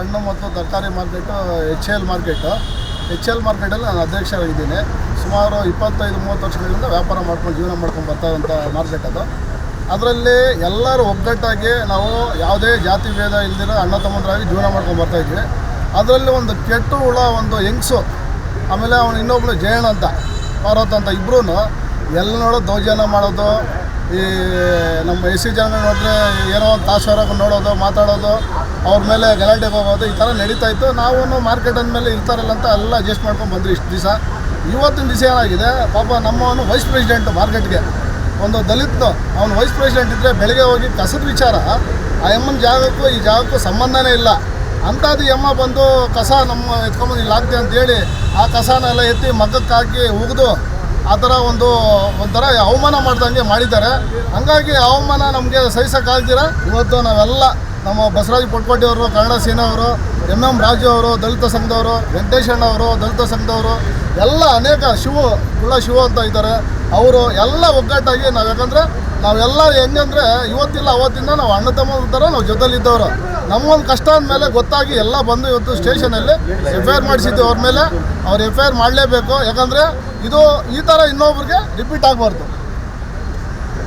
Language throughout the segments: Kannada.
ಹಣ್ಣು ಮತ್ತು ತರಕಾರಿ market, H L market. H L ಮಾರ್ಕೆಟಲ್ಲಿ ನಾನು ಅಧ್ಯಕ್ಷರಾಗಿದ್ದೀನಿ. ಸುಮಾರು ಇಪ್ಪತ್ತೈದು, ಮೂವತ್ತು ವರ್ಷಗಳಿಂದ ವ್ಯಾಪಾರ ಮಾಡ್ಕೊಂಡು ಜೀವನ ಮಾಡ್ಕೊಂಡು ಬರ್ತಾ ಇರೋಂಥ ಮಾರ್ಕೆಟ್ ಅದು. ಅದರಲ್ಲಿ ಎಲ್ಲರೂ ಒಗ್ಗಟ್ಟಾಗಿ ನಾವು ಯಾವುದೇ ಜಾತಿ ಭೇದ ಇಲ್ದಿರೋ ಅಣ್ಣ ತಮ್ಮಂದ್ರಾಗಿ ಜೀವನ ಮಾಡ್ಕೊಂಡು ಬರ್ತಾಯಿದ್ವಿ ಅದರಲ್ಲಿ ಒಂದು ಕೆಟ್ಟು ಹುಳ, ಒಂದು ಹೆಂಗ್ಸು, ಆಮೇಲೆ ಅವನು ಇನ್ನೊಬ್ಳು ಜಯಣ್ಣ ಅಂತ, ಪಾರ್ವತ ಅಂತ ಇಬ್ಬರೂ ಎಲ್ಲ ನೋಡೋ ದೌರ್ಜನ್ಯ ಮಾಡೋದು ಈ ನಮ್ಮ ಎಸ್ ಸಿ ಜನ ನೋಡಿದ್ರೆ ಏನೋ ಒಂದು ತಾಸು ನೋಡೋದು, ಮಾತಾಡೋದು, ಅವ್ರ ಮೇಲೆ ಗಲಾಟೆಗೆ ಹೋಗೋದು, ಈ ಥರ ನಡೀತಾ ಇತ್ತು. ನಾವು ಮಾರ್ಕೆಟ್ ಅಂದಮೇಲೆ ಇರ್ತಾರಲ್ಲ ಅಂತ ಎಲ್ಲ ಅಡ್ಜಸ್ಟ್ ಮಾಡ್ಕೊಂಡು ಬಂದ್ರಿ ಇಷ್ಟು ದಿವಸ. ಇವತ್ತಿನ ದಿವಸ ಏನಾಗಿದೆ, ಪಾಪ ನಮ್ಮವನು ವೈಸ್ ಪ್ರೆಸಿಡೆಂಟ್ ಮಾರ್ಕೆಟ್ಗೆ. ಒಂದು ದಲಿತ ಅವನು ವೈಸ್ ಪ್ರೆಸಿಡೆಂಟ್ ಇದ್ದರೆ ಬೆಳಗ್ಗೆ ಹೋಗಿ ಕಸದ ವಿಚಾರ, ಆ ಎಮ್ಮನ ಜಾಗಕ್ಕೂ ಈ ಜಾಗಕ್ಕೂ ಸಂಬಂಧನೇ ಇಲ್ಲ. ಅಂಥದ್ದು ಎಮ್ಮ ಬಂದು ಕಸ ನಮ್ಮ ಎತ್ಕೊಂಬಂದು ಇಲ್ಲಿ ಹಾಕ್ತೆ ಅಂತೇಳಿ ಆ ಕಸನೆಲ್ಲ ಎತ್ತಿ ಮಗ್ಗಕ್ಕೆ ಹಾಕಿ ಉಗಿದು ಆ ಥರ ಒಂದು ಒಂಥರ ಅವಮಾನ ಮಾಡ್ದಂಗೆ ಮಾಡಿದ್ದಾರೆ. ಹಂಗಾಗಿ ಅವಮಾನ ನಮಗೆ ಸಹಿಸೋಕ್ಕಾಗ್ದಿರ ಇವತ್ತು ನಾವೆಲ್ಲ ನಮ್ಮ ಬಸವರಾಜ್ ಅವರು, ಕನ್ನಡ ಸೇನಾ ಅವರು, ಎಂ ರಾಜು ಅವರು, ದಲಿತ ಸಂಘದವರು, ವೆಂಕಟೇಶ್ ಅವರು, ದಲಿತ ಸಂಘದವರು, ಎಲ್ಲ ಅನೇಕ ಶಿವು ಕುಳ್ಳ ಶಿವು ಅಂತ ಇದ್ದಾರೆ. ಅವರು ಎಲ್ಲ ಒಗ್ಗಟ್ಟಾಗಿ ನಾವು ಯಾಕಂದರೆ ನಾವೆಲ್ಲ ಹೆಂಗಂದ್ರೆ ಇವತ್ತಿಲ್ಲ, ಅವತ್ತಿಂದ ನಾವು ಅಣ್ಣ ತಮ್ಮ ಥರ ನಾವು ಜೊತೆಲಿದ್ದವರು. ನಮ್ಮೊಂದು ಕಷ್ಟ ಅಂದಮೇಲೆ ಗೊತ್ತಾಗಿ ಎಲ್ಲ ಬಂದು ಇವತ್ತು ಸ್ಟೇಷನಲ್ಲಿ ಎಫ್ ಐ ಆರ್ ಮಾಡಿಸಿದ್ದು ಅವ್ರ ಮೇಲೆ. ಅವ್ರು ಎಫ್ ಐ ಆರ್ ಮಾಡಲೇಬೇಕು. ಯಾಕಂದರೆ ಇದು ಈ ಥರ ಇನ್ನೊಬ್ರಿಗೆ ರಿಪೀಟ್ ಆಗಬಾರ್ದು.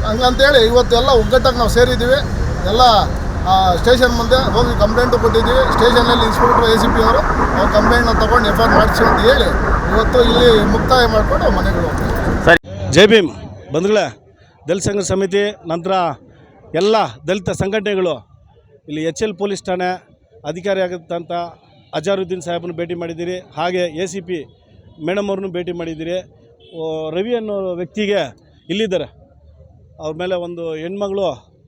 ಹಂಗಂತೇಳಿ ಇವತ್ತು ಎಲ್ಲ ಒಗ್ಗಟ್ಟಾಗಿ ನಾವು ಸೇರಿದ್ದೀವಿ. ಎಲ್ಲ ಸ್ಟೇಷನ್ ಮುಂದೆ ಹೋಗಿ ಕಂಪ್ಲೇಂಟು ಕೊಟ್ಟಿದ್ದೀವಿ. ಸ್ಟೇಷನಲ್ಲಿ ಇನ್ಸ್ಪೆಕ್ಟರ್ ಎ ಸಿ ಪಿ ಅವರು ಅವ್ರ ಕಂಪ್ಲೇಂಟ್ನ ತೊಗೊಂಡು ಎಫ್ ಐ ಆರ್ ಮಾಡಿಸಿ ಅಂತ ಹೇಳಿ ಇವತ್ತು ಇಲ್ಲಿ ಮುಕ್ತಾಯ ಮಾಡಿಕೊಂಡು ಮನೆಗಳು ಹೋಗ್ತೀವಿ ಜೈ ಭೀಮ್. ಬಂಧುಗಳೇ, ದಲಿತ ಸಂಘ ಸಮಿತಿ ನಂತರ ಎಲ್ಲ ದಲಿತ ಸಂಘಟನೆಗಳು ಇಲ್ಲಿ ಎಚ್ ಎಲ್ ಪೊಲೀಸ್ ಠಾಣೆ ಅಧಿಕಾರಿ ಆಗತ್ತಂತ ಅಜಾರುದ್ದೀನ್ ಸಾಹೇಬನ್ನು ಭೇಟಿ ಮಾಡಿದ್ದೀರಿ. ಹಾಗೆ ಎ ಸಿ ಪಿ ಮೇಡಮ್ ಅವ್ರನ್ನೂ ಭೇಟಿ ಮಾಡಿದ್ದೀರಿ. ರವಿ ಅನ್ನೋ ವ್ಯಕ್ತಿಗೆ ಇಲ್ಲಿದ್ದಾರೆ. ಅವ್ರ ಮೇಲೆ ಒಂದು ಹೆಣ್ಮಗಳು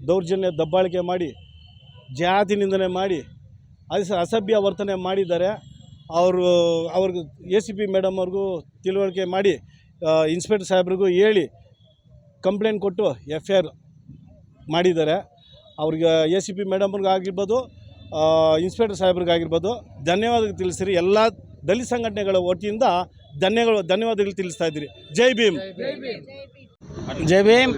ದೌರ್ಜನ್ಯ ದಬ್ಬಾಳಿಕೆ ಮಾಡಿ ಜಾತಿ ನಿಂದನೆ ಮಾಡಿ, ಅಸ, ಅಸಭ್ಯ ವರ್ತನೆ ಮಾಡಿದ್ದಾರೆ. ಅವರು, ಅವ್ರಿಗೆ ಎ ಸಿ ಪಿ ಮೇಡಮ್ ಅವ್ರಿಗೂ ತಿಳುವಳಿಕೆ ಮಾಡಿ ಇನ್ಸ್ಪೆಕ್ಟರ್ ಸಾಹೇಬ್ರಿಗೂ ಹೇಳಿ ಕಂಪ್ಲೇಂಟ್ ಕೊಟ್ಟು ಎಫ್ ಐ ಆರ್ ಮಾಡಿದ್ದಾರೆ. ಅವ್ರಿಗೆ ಎ ಸಿ ಪಿ ಮೇಡಮ್ರಿಗಾಗಿರ್ಬೋದು ಇನ್ಸ್ಪೆಕ್ಟರ್ ಸಾಹೇಬ್ರಿಗಾಗಿರ್ಬೋದು ಧನ್ಯವಾದ ತಿಳಿಸಿರಿ. ಎಲ್ಲ ದಲಿತ ಸಂಘಟನೆಗಳ ವತಿಯಿಂದ ಧನ್ಯಗಳು, ಧನ್ಯವಾದಗಳು ತಿಳಿಸ್ತಾ ಇದ್ದೀರಿ. ಜೈ ಭೀಮ್. ಜೈ ಭೀಮ್.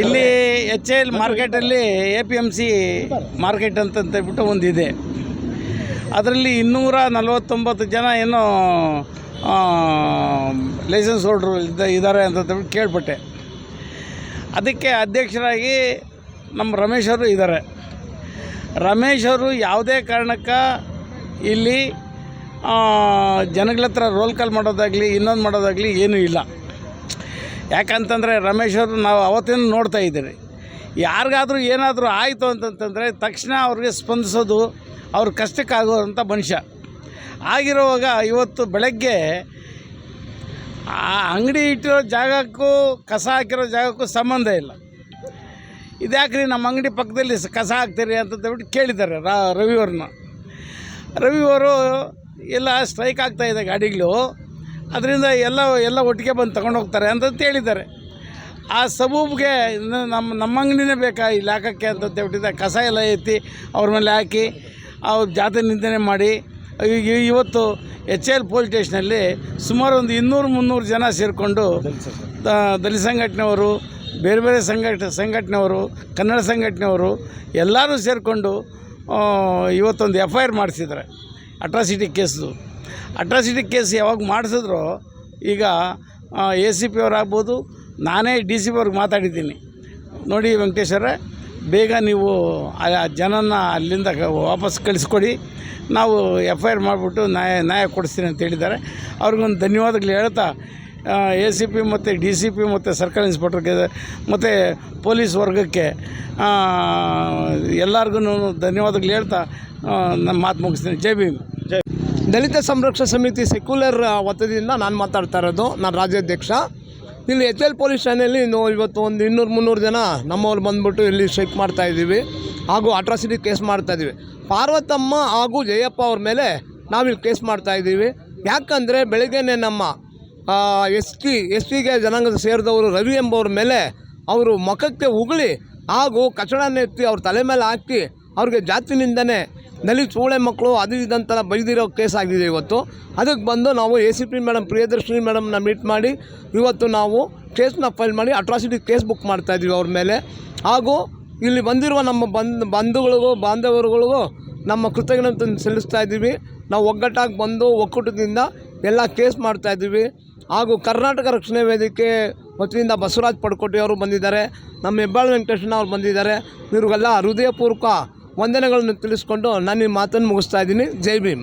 ಇಲ್ಲಿ ಎಚ್ ಎಲ್ ಮಾರ್ಕೆಟಲ್ಲಿ A P M C market ಅಂತಂತೇಳ್ಬಿಟ್ಟು ಒಂದಿದೆ. ಅದರಲ್ಲಿ ಇನ್ನೂರ ನಲವತ್ತೊಂಬತ್ತು ಜನ ಏನೋ ಲೈಸೆನ್ಸ್ ಹೋಲ್ಡ್ರು ಇದ್ದ ಇದ್ದಾರೆ ಅಂತಂತೇಳ್ಬಿಟ್ಟು ಕೇಳ್ಪಟ್ಟೆ. ಅದಕ್ಕೆ ಅಧ್ಯಕ್ಷರಾಗಿ ನಮ್ಮ ರಮೇಶ್ ಅವರು ಇದ್ದಾರೆ. ರಮೇಶ್ ಅವರು ಯಾವುದೇ ಕಾರಣಕ್ಕೆ ಇಲ್ಲಿ ಜನಗಳ ಹತ್ರ ರೋಲ್ ಕಾಲ್ ಮಾಡೋದಾಗಲಿ, ಇನ್ನೊಂದು ಮಾಡೋದಾಗಲಿ ಏನೂ ಇಲ್ಲ. ಯಾಕಂತಂದರೆ ರಮೇಶ್ ಅವರು ನಾವು ಅವತ್ತಿನ ನೋಡ್ತಾ ಇದ್ದೀರಿ ಯಾರಿಗಾದರೂ ಏನಾದರೂ ಆಯಿತು ಅಂತಂತಂದರೆ ತಕ್ಷಣ ಅವ್ರಿಗೆ ಸ್ಪಂದಿಸೋದು ಅವ್ರ ಕಷ್ಟಕ್ಕಾಗುವಂಥ ಮನುಷ್ಯ. ಆಗಿರುವಾಗ ಇವತ್ತು ಬೆಳಗ್ಗೆ ಆ ಅಂಗಡಿ ಇಟ್ಟಿರೋ ಜಾಗಕ್ಕೂ, ಕಸ ಹಾಕಿರೋ ಜಾಗಕ್ಕೂ ಸಂಬಂಧ ಇಲ್ಲ. ಇದ್ಯಾಕ್ರಿ ನಮ್ಮ ಅಂಗಡಿ ಪಕ್ಕದಲ್ಲಿ ಕಸ ಹಾಕ್ತೀರಿ ಅಂತಂದ್ಬಿಟ್ಟು ಕೇಳಿದ್ದಾರೆ ರಾ ರವಿಯವ್ರನ್ನ ರವಿಯವರು ಎಲ್ಲ ಸ್ಟ್ರೈಕ್ ಆಗ್ತಾ ಇದೆ ಗಾಡಿಗಳು. ಅದರಿಂದ ಎಲ್ಲ ಎಲ್ಲ ಒಟ್ಟಿಗೆ ಬಂದು ತಗೊಂಡು ಹೋಗ್ತಾರೆ ಅಂತಂತ ಹೇಳಿದ್ದಾರೆ ಆ ಸಬೂಬ್ಗೆ ನಮ್ಮ ನಮ್ಮ ಅಂಗಡಿನೇ ಬೇಕಾ ಇಲ್ಲಿ ಹಾಕೋಕ್ಕೆ ಅಂತ ಹೇಳ್ಬಿಟ್ಟಿದ್ದೆ ಕಸ ಎಲ್ಲ ಎತ್ತಿ ಅವ್ರ ಮೇಲೆ ಹಾಕಿ, ಅವ್ರ ಜಾತಿ ನಿಂದನೆ ಮಾಡಿ ಇವತ್ತು ಎಚ್ ಎಲ್ ಪೊಲೀಸ್ ಸ್ಟೇಷನಲ್ಲಿ ಸುಮಾರು ಒಂದು ಇನ್ನೂರು ಮುನ್ನೂರು ಜನ ಸೇರಿಕೊಂಡು ದಲಿತ ಸಂಘಟನೆಯವರು, ಬೇರೆ ಬೇರೆ ಸಂಘಟ, ಸಂಘಟನೆಯವರು, ಕನ್ನಡ ಸಂಘಟನೆಯವರು ಎಲ್ಲರೂ ಸೇರಿಕೊಂಡು ಇವತ್ತೊಂದು ಎಫ್ ಐ ಆರ್ ಮಾಡಿಸಿದ್ದಾರೆ, ಅಟ್ರಾಸಿಟಿ ಕೇಸು. ಅಟ್ರಾಸಿಟಿ ಕೇಸ್ ಯಾವಾಗ ಮಾಡಿಸಿದ್ರು ಈಗ ಎ ಸಿ ಪಿ ಅವರಾಗ್ಬೋದು ನಾನೇ ಡಿ ಸಿ ಪಿ ಅವ್ರಿಗೆ ಮಾತಾಡಿದ್ದೀನಿ. ನೋಡಿ ವೆಂಕಟೇಶ್ವರ ಬೇಗ ನೀವು ಆ ಜನನ ಅಲ್ಲಿಂದ ವಾಪಸ್ ಕಳಿಸ್ಕೊಡಿ. ನಾವು ಎಫ್ ಐ ಆರ್ ಮಾಡಿಬಿಟ್ಟು ನ್ಯಾಯ ನ್ಯಾಯ ಕೊಡಿಸ್ತೀನಿ ಅಂತ ಹೇಳಿದ್ದಾರೆ. ಅವ್ರಿಗೊಂದು ಧನ್ಯವಾದಗಳು ಹೇಳ್ತಾ ಎ ಸಿ ಪಿ ಮತ್ತು ಡಿ ಸಿ ಪಿ ಮತ್ತು ಸರ್ಕಲ್ ಇನ್ಸ್ಪೆಕ್ಟರ್ಗೆ ಮತ್ತು ಪೊಲೀಸ್ ವರ್ಗಕ್ಕೆ ಎಲ್ಲರಿಗೂ ಧನ್ಯವಾದಗಳು ಹೇಳ್ತಾ ನನ್ನ ಮಾತು ಮುಗಿಸ್ತೀನಿ. ಜೈ ಭೀಮ್. ಜೈ ದಲಿತ ಸಂರಕ್ಷಣಾ ಸಮಿತಿ ಸೆಕ್ಯುಲರ್ ವತದಿಂದ ನಾನು ಮಾತಾಡ್ತಾ ಇರೋದು. ನಾನು ರಾಜ್ಯಾಧ್ಯಕ್ಷ. ಇಲ್ಲಿ ಎಚ್ ಎಲ್ ಪೊಲೀಸ್ ಠಾಣೆಯಲ್ಲಿ ನಾವು ಇವತ್ತು ಒಂದು ಇನ್ನೂರು ಮುನ್ನೂರು ಜನ ನಮ್ಮವ್ರು ಬಂದ್ಬಿಟ್ಟು ಇಲ್ಲಿ ಸ್ಟ್ರೈಕ್ ಮಾಡ್ತಾ ಇದ್ದೀವಿ ಹಾಗೂ ಅಟ್ರಾಸಿಟಿ ಕೇಸ್ ಮಾಡ್ತಾ ಇದ್ದೀವಿ. ಪಾರ್ವತಮ್ಮ ಹಾಗೂ ಜಯಪ್ಪ ಅವ್ರ ಮೇಲೆ ನಾವಿಲ್ಲಿ ಕೇಸ್ ಮಾಡ್ತಾ ಇದ್ದೀವಿ. ಯಾಕಂದರೆ ಬೆಳಗ್ಗೆನೆ ನಮ್ಮ ಎಸ್ ಟಿ, ಎಸ್ ಟಿಗೆ ಜನಾಂಗದ ಸೇರಿದವರು ರವಿ ಎಂಬವ್ರ ಮೇಲೆ ಅವರು ಮುಖಕ್ಕೆ ಉಗುಳಿ ಹಾಗೂ ಕಚಡನ ಎತ್ತಿ ಅವ್ರ ತಲೆ ಮೇಲೆ ಹಾಕಿ ಅವ್ರಿಗೆ ಜಾತಿ ನಿಂದನೆ ದಲಿತ ಸೂಳೆ ಮಕ್ಕಳು ಅದು ಇದಂತೆಲ್ಲ ಬೈದಿರೋ ಕೇಸ್ ಆಗಿದೆ ಇವತ್ತು. ಅದಕ್ಕೆ ಬಂದು ನಾವು A C P madam, Priyadarshini ಮೇಡಮ್ನ meet ಮಾಡಿ ಇವತ್ತು ನಾವು ಕೇಸ್ನ ಫೈಲ್ ಮಾಡಿ ಅಟ್ರಾಸಿಟಿ ಕೇಸ್ ಬುಕ್ ಮಾಡ್ತಾ ಇದ್ದೀವಿ ಅವ್ರ ಮೇಲೆ. ಹಾಗೂ ಇಲ್ಲಿ ಬಂದಿರುವ ನಮ್ಮ ಬಂಧು ಬಂಧುಗಳಿಗೂ, ಬಾಂಧವರುಗಳಿಗೂ ನಮ್ಮ ಕೃತಜ್ಞತೆ ಸಲ್ಲಿಸ್ತಾ ಇದ್ದೀವಿ. ನಾವು ಒಗ್ಗಟ್ಟಾಗಿ ಬಂದು ಒಕ್ಕೂಟದಿಂದ ಎಲ್ಲ ಕೇಸ್ ಮಾಡ್ತಾ ಇದ್ದೀವಿ. ಹಾಗೂ ಕರ್ನಾಟಕ ರಕ್ಷಣೆ ವೇದಿಕೆ ವತಿಯಿಂದ ಬಸವರಾಜ್ ಪಡ್ಕೋಟೆ ಅವರು ಬಂದಿದ್ದಾರೆ. ನಮ್ಮ ಹೆಬ್ಬಾಳು ವೆಂಕಟೇಶ್ವರ ಅವ್ರು ಬಂದಿದ್ದಾರೆ. ಇವ್ರಿಗೆಲ್ಲ ಹೃದಯಪೂರ್ವಕ ವಂದನೆಗಳನ್ನು ತಿಳಿಸ್ಕೊಂಡು ನಾನು ಈ ಮಾತನ್ನು ಮುಗಿಸ್ತಾ ಇದ್ದೀನಿ. ಜೈ ಭೀಮ್.